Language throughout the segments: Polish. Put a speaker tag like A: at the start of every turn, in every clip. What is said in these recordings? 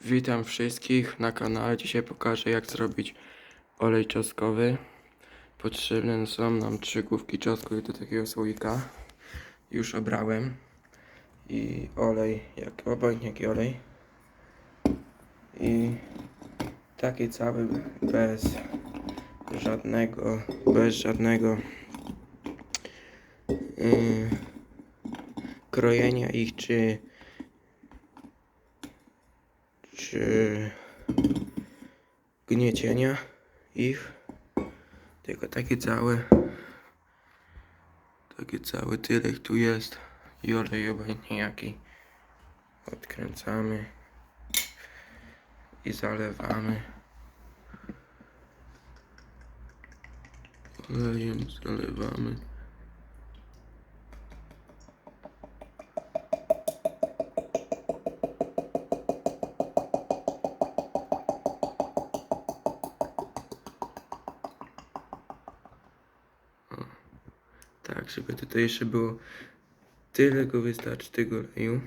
A: Witam wszystkich na kanale. Dzisiaj pokażę jak zrobić olej czosnkowy. Potrzebne są nam trzy główki czosnku do takiego słoika. Już obrałem. I olej, jak obojętnie jaki olej. I taki cały bez żadnego, bez żadnego yy, krojenia ich czy czy gniecienia ich. Tylko takie całe takie całe tyle ich tu jest. I olej obojętnie jaki odkręcamy i zalewamy. Olejem zalewamy Tak, żeby tutaj jeszcze było tyle go wystarczy tego oleju.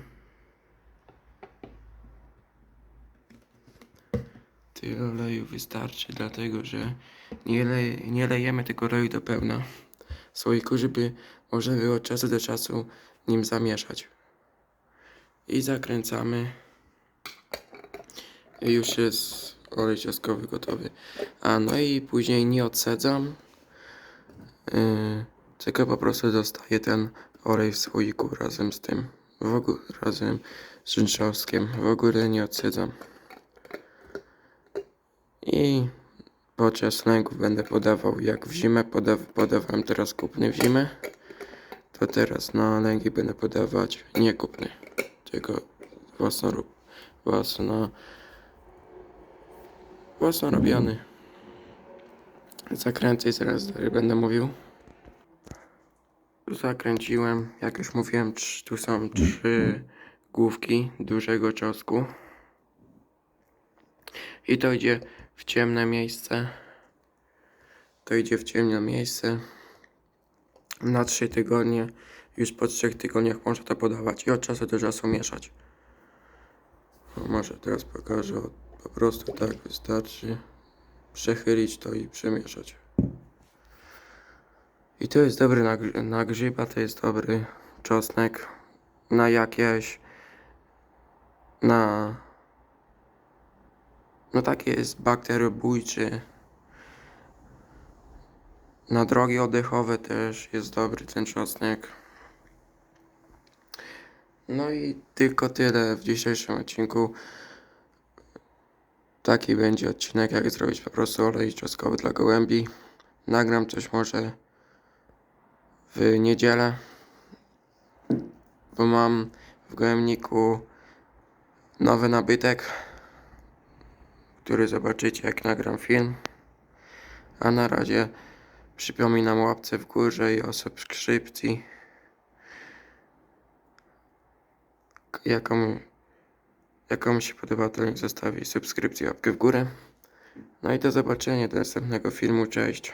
A: Tyle oleju wystarczy, dlatego że nie, le, nie lejemy tego oleju do pełna słoiku, żeby można było od czasu do czasu nim zamieszać. I zakręcamy. I już jest olej czosnkowy gotowy. A no i później nie odsadzam. Yy, tylko po prostu dostaję ten olej w słoiku razem z tym. W ogóle razem z czosnkiem. W ogóle nie odsadzam. I po czosnku będę podawał jak w zimę. Poda podawałem teraz kupny w zimę. To teraz na lęgi będę podawać nie kupny. Tylko własnorób. Własno. Własnorobiony. Zakręcę i zaraz będę mówił. Zakręciłem, jak już mówiłem, tu są trzy główki dużego czosnku. I to idzie w ciemne miejsce. To idzie w ciemne miejsce. Na trzy tygodnie. Już po trzech tygodniach można to podawać i od czasu do czasu mieszać. O, może teraz pokażę. Po prostu tak wystarczy przechylić to i przemieszać. I to jest dobry na, na grzyba, to jest dobry czosnek. Na jakieś. Na. No takie jest bakteriobójczy. Na drogi oddechowe też jest dobry ten czosnek. No i tylko tyle w dzisiejszym odcinku. Taki będzie odcinek, jak zrobić po prostu olej czosnkowy dla gołębi. Nagram coś może w niedzielę, bo mam w gołębniku nowy nabytek, który zobaczycie jak nagram film. A na razie przypominam łapce w górze i o subskrypcji, jaką, jaką się podoba, to zostawi subskrypcję, łapkę w górę. No i do zobaczenia do następnego filmu, cześć.